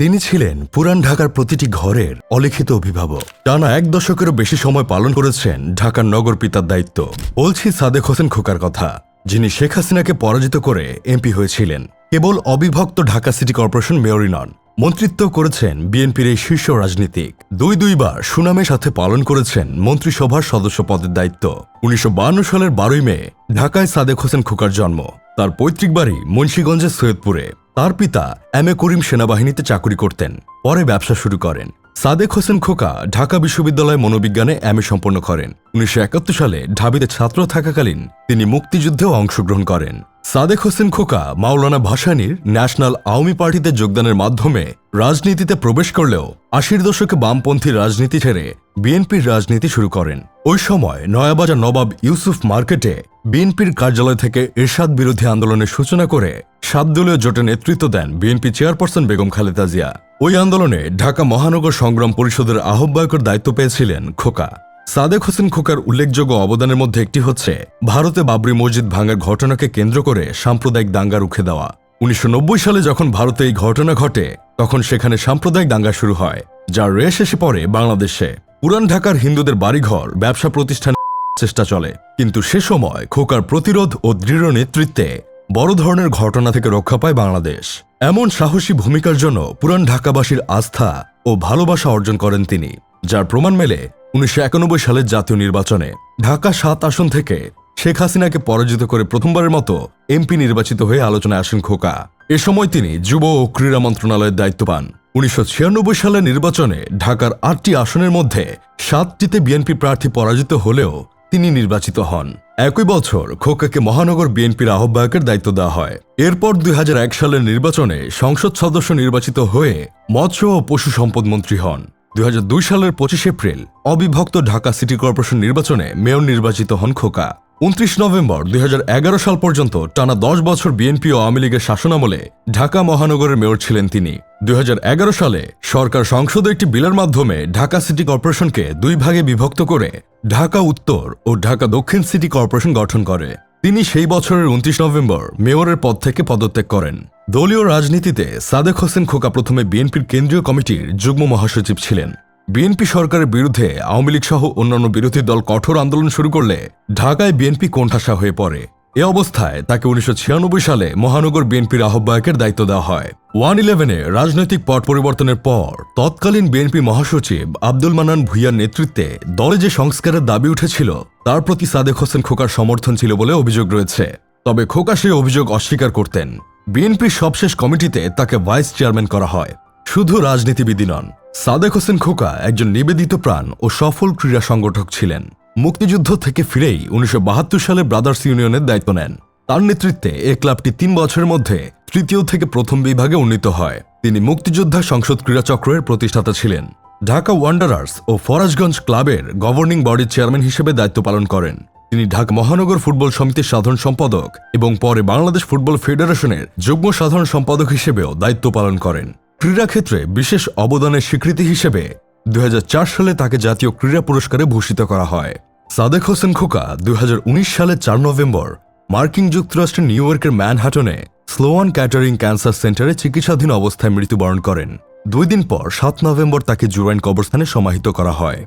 তিনি ছিলেন পুরান ঢাকার প্রতিটি ঘরের অলিখিত অভিভাবক। টানা এক দশকেরও বেশি সময় পালন করেছেন ঢাকার নগর পিতার দায়িত্ব। বলছি সাদেক হোসেন খোকার কথা, যিনি শেখ হাসিনাকে পরাজিত করে এমপি হয়েছিলেন। কেবল অবিভক্ত ঢাকা সিটি কর্পোরেশন মেয়রই নন, মন্ত্রিত্ব করেছেন বিএনপির এই শীর্ষ রাজনীতিক। দুই দুইবার সুনামের সাথে পালন করেছেন মন্ত্রিসভার সদস্য পদের দায়িত্ব। উনিশশো সালের বারোই মে ঢাকায় সাদেক হোসেন খোকার জন্ম। তার পৈতৃক বাড়ি মুন্সীগঞ্জের সৈয়দপুরে। তার পিতা এম এ করিম সেনাবাহিনীতে চাকরি করতেন, পরে ব্যবসা শুরু করেন। সাদেক হোসেন খোকা ঢাকা বিশ্ববিদ্যালয়ে মনোবিজ্ঞানে এম এ সম্পন্ন করেন। উনিশশো একাত্তর সালে ঢাবিতে ছাত্র থাকাকালীন তিনি মুক্তিযুদ্ধেও অংশগ্রহণ করেন। সাদেক হোসেন খোকা, মাওলানা ভাসানীর ন্যাশনাল আওয়ামী পার্টিতে যোগদানের মাধ্যমে রাজনীতিতে প্রবেশ করলেও আশির দশকে বামপন্থী রাজনীতি ছেড়ে বিএনপির রাজনীতি শুরু করেন। ওই সময় নয়াবাজার নবাব ইউসুফ মার্কেটে বিএনপির কার্যালয় থেকে এরশাদ বিরোধী আন্দোলনের সূচনা করে সাত দলীয় জোটে নেতৃত্ব দেন বিএনপি চেয়ারপারসন বেগম খালেদা জিয়া। ওই আন্দোলনে ঢাকা মহানগর সংগ্রাম পরিষদের আহ্বায়কের দায়িত্ব পেয়েছিলেন খোকা। সাদেক হোসেন খোকার উল্লেখযোগ্য অবদানের মধ্যে একটি হচ্ছে, ভারতে বাবরি মসজিদ ভাঙার ঘটনাকে কেন্দ্র করে সাম্প্রদায়িক দাঙ্গা রুখে দেওয়া। উনিশশো নব্বই সালে যখন ভারতে এই ঘটনা ঘটে, তখন সেখানে সাম্প্রদায়িক দাঙ্গা শুরু হয়, যার রেশ এসে পড়ে বাংলাদেশে। পুরান ঢাকার হিন্দুদের বাড়িঘর, ব্যবসা প্রতিষ্ঠান চেষ্টা চলে, কিন্তু সে সময় খোকার প্রতিরোধ ও দৃঢ় নেতৃত্বে বড় ধরনের ঘটনা থেকে রক্ষা পায় বাংলাদেশ। এমন সাহসী ভূমিকার জন্য পুরান ঢাকাবাসীর আস্থা ও ভালোবাসা অর্জন করেন তিনি। যার প্রমাণ মেলে উনিশশো একানব্বই সালের জাতীয় নির্বাচনে। ঢাকা সাত আসন থেকে শেখ হাসিনাকে পরাজিত করে প্রথমবারের মতো এমপি নির্বাচিত হয়ে আলোচনায় আসেন খোকা। এ সময় তিনি যুব ও ক্রীড়া মন্ত্রণালয়ের দায়িত্ব পান। উনিশশো ছিয়ানব্বই সালের নির্বাচনে ঢাকার আটটি আসনের মধ্যে সাতটিতে বিএনপি প্রার্থী পরাজিত হলেও তিনি নির্বাচিত হন। একই বছর খোকাকে মহানগর বিএনপির আহ্বায়কের দায়িত্ব দেওয়া হয়। এরপর দুই হাজার এক সালের নির্বাচনে সংসদ সদস্য নির্বাচিত হয়ে মৎস্য ও পশু সম্পদ মন্ত্রী হন। দুই হাজার দুই সালের পঁচিশ এপ্রিল, অবিভক্ত ঢাকা সিটি কর্পোরেশন নির্বাচনে মেয়র নির্বাচিত হন খোকা। উনত্রিশ নভেম্বর দুই হাজার এগারো সাল পর্যন্ত টানা দশ বছর বিএনপি ও আওয়ামী লীগের শাসনামলে ঢাকা মহানগরের মেয়র ছিলেন তিনি। দুই হাজার এগারো সালে সরকার সংসদে একটি বিলের মাধ্যমে ঢাকা সিটি কর্পোরেশনকে দুই ভাগে বিভক্ত করে ঢাকা উত্তর ও ঢাকা দক্ষিণ সিটি কর্পোরেশন গঠন করে। তিনি সেই বছরের উনত্রিশ নভেম্বর মেয়রের পদ থেকে পদত্যাগ করেন। দলীয় রাজনীতিতে সাদেক হোসেন খোকা প্রথমে বিএনপির কেন্দ্রীয় কমিটির যুগ্ম মহাসচিব ছিলেন। বিএনপি সরকারের বিরুদ্ধে আওয়ামী লীগ সহ অন্যান্য বিরোধী দল কঠোর আন্দোলন শুরু করলে ঢাকায় বিএনপি কোণঠাসা হয়ে পড়ে। এ অবস্থায় তাকে উনিশশো ছিয়ানব্বই সালে মহানগর বিএনপির আহ্বায়কের দায়িত্ব দেওয়া হয়। ওয়ান ইলেভেনে রাজনৈতিক পট পরিবর্তনের পর তৎকালীন বিএনপি মহাসচিব আব্দুল মানান ভুইয়ার নেতৃত্বে দলে যে সংস্কারের দাবি উঠেছিল, তার প্রতি সাদেক হোসেন খোকার সমর্থন ছিল বলে অভিযোগ রয়েছে। তবে খোকা সেই অভিযোগ অস্বীকার করতেন। বিএনপির সবশেষ কমিটিতে তাকে ভাইস চেয়ারম্যান করা হয়। শুধু রাজনীতিবিদই নন, সাদেক হোসেন খোকা একজন নিবেদিত প্রাণ ও সফল ক্রীড়া সংগঠক ছিলেন। মুক্তিযুদ্ধ থেকে ফিরেই উনিশশো বাহাত্তর সালে ব্রাদার্স ইউনিয়নের দায়িত্ব নেন। তার নেতৃত্বে এ ক্লাবটি তিন বছরের মধ্যে তৃতীয় থেকে প্রথম বিভাগে উন্নীত হয়। তিনি মুক্তিযোদ্ধা সংসদ ক্রীড়া চক্রের প্রতিষ্ঠাতা ছিলেন। ঢাকা ওয়ান্ডারার্স ও ফরাজগঞ্জ ক্লাবের গভর্নিং বডির চেয়ারম্যান হিসেবে দায়িত্ব পালন করেন। তিনি ঢাকা মহানগর ফুটবল সমিতির সাধারণ সম্পাদক এবং পরে বাংলাদেশ ফুটবল ফেডারেশনের যুগ্ম সাধারণ সম্পাদক হিসেবেও দায়িত্ব পালন করেন। ক্রীড়াক্ষেত্রে বিশেষ অবদানের স্বীকৃতি হিসেবে দুই হাজার চার সালে তাকে জাতীয় ক্রীড়া পুরস্কারে ভূষিত করা হয়। সাদেক হোসেন খোকা দুই সালের চার নভেম্বর মার্কিন যুক্তরাষ্ট্রের নিউ ইয়র্কের ম্যানহাটনে স্লোয়ান ক্যাটারিং ক্যান্সার সেন্টারে চিকিৎসাধীন অবস্থায় মৃত্যুবরণ করেন। দুই দিন পর, সাত নভেম্বর তাকে জুরাইন কবরস্থানে সমাহিত করা হয়।